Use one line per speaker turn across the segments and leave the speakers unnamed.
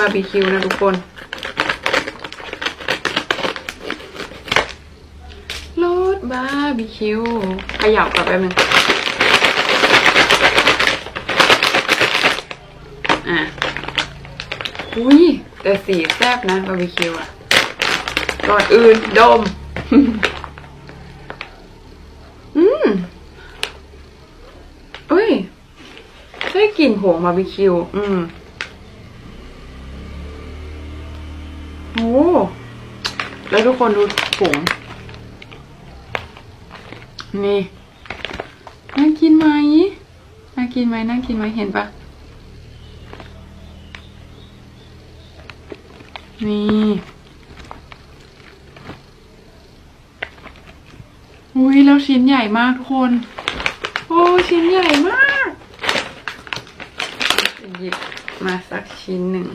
บาร์บีคิวนะทุกคนรสบาร์บีคิวขยับกลับไปบนึงอะ อุ้ยแต่สีแซ่บนะบาร์บีคิวอะก่อนอื่นดม อืมเอ้ย ได้กลิ่นผงบาร์บีคิว อืม โอ้แล้วทุกคนดูผงนี่ น่ากินไหม น่ากินไหม น่ากินไหม เห็นปะ นี่ อุ้ยแล้วชิ้นใหญ่มากทุกคน โอ้ชิ้นใหญ่มาก หยิบมาสักชิ้นหนึ่ง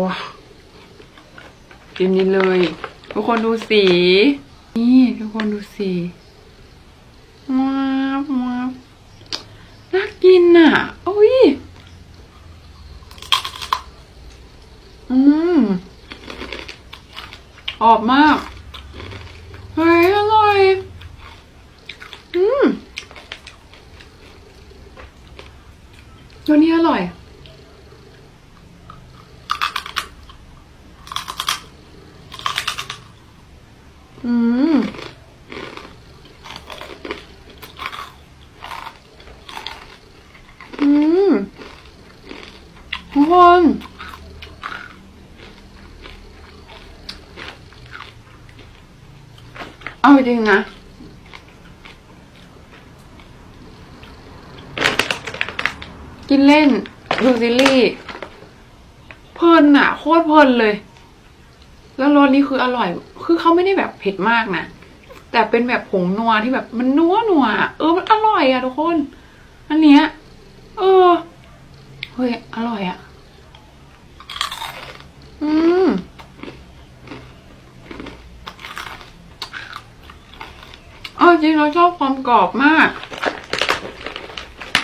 ว้าวกินนี้เลย ทุกคนดูสี นี่ ทุกคนดูสีว้าวว้าวน่ากินอะ โอ้ย อืมออบมาก เฮ้ย อร่อย อืมตัวนี้อร่อย อืมอืมทุกคนเอาจริงนะกินเล่นดูซีรีส์เพลินอะโคตรเพลินเลย แล้วรสนี้คืออร่อย คือเขาไม่ได้แบบเผ็ดมากนะ แต่เป็นแบบผงนัวที่แบบมันนัวนัวเออมันอร่อยอะทุกคน อันเนี้ย เออ เฮ้ย อร่อยอะอืมเอาจริงเราชอบความกรอบมาก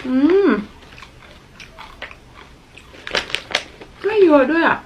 อืมไม่เยอะด้วยอะ